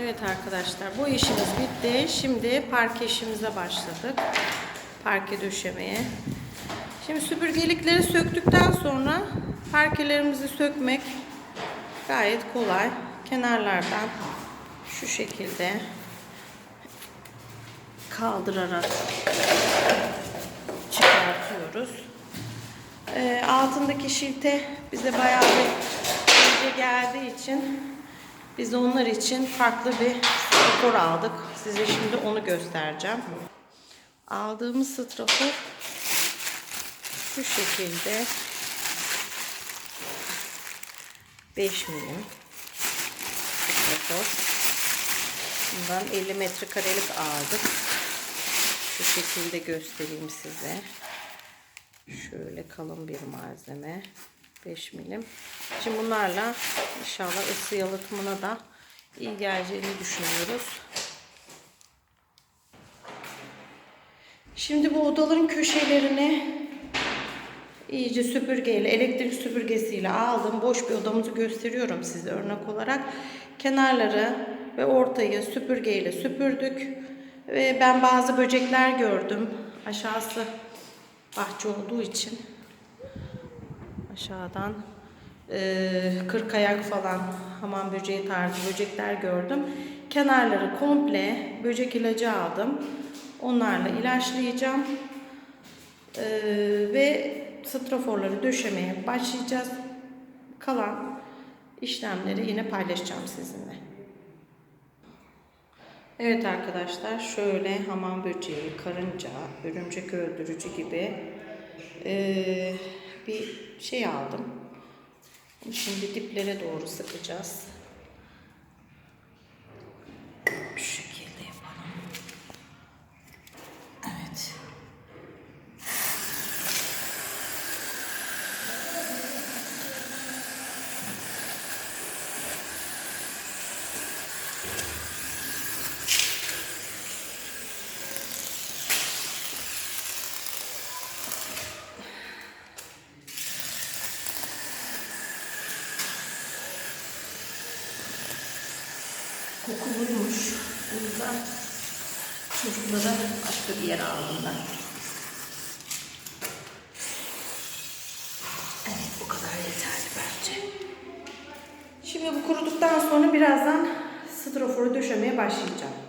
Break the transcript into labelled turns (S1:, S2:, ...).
S1: Evet arkadaşlar bu işimiz bitti. Şimdi parke işimize başladık. Parke döşemeye. Şimdi süpürgelikleri söktükten sonra parkelerimizi sökmek gayet kolay. Kenarlardan şu şekilde kaldırarak çıkartıyoruz. Ee, altındaki şilte bize bayağı bir geldiği için biz onlar için farklı bir strafor aldık. Size şimdi onu göstereceğim. Aldığımız strafor şu şekilde 5 milim strafor. Bundan 50 metrekarelik aldık. Şu şekilde göstereyim size. Şöyle kalın bir malzeme. 5 milim. Şimdi bunlarla inşallah ısı yalıtımına da iyi geleceğini düşünüyoruz. Şimdi bu odaların köşelerini iyice süpürgeyle, elektrik süpürgesiyle aldım. Boş bir odamızı gösteriyorum size örnek olarak. Kenarları ve ortayı süpürgeyle süpürdük. Ve ben bazı böcekler gördüm. Aşağısı bahçe olduğu için aşağıdan eee kırk ayak falan hamam böceği tarzı böcekler gördüm. Kenarları komple böcek ilacı aldım. Onlarla ilaçlayacağım. Eee, ve straforları döşemeye başlayacağız. Kalan işlemleri yine paylaşacağım sizinle. Evet arkadaşlar şöyle hamam böceği, karınca, örümcek öldürücü gibi eee, bir şey aldım. Şimdi diplere doğru sıkacağız. Kokuluymuş. O yüzden çocuklara başka bir yere aldım ben. Evet bu kadar yeterli bence. Şimdi bu kuruduktan sonra birazdan straforu döşemeye başlayacağım.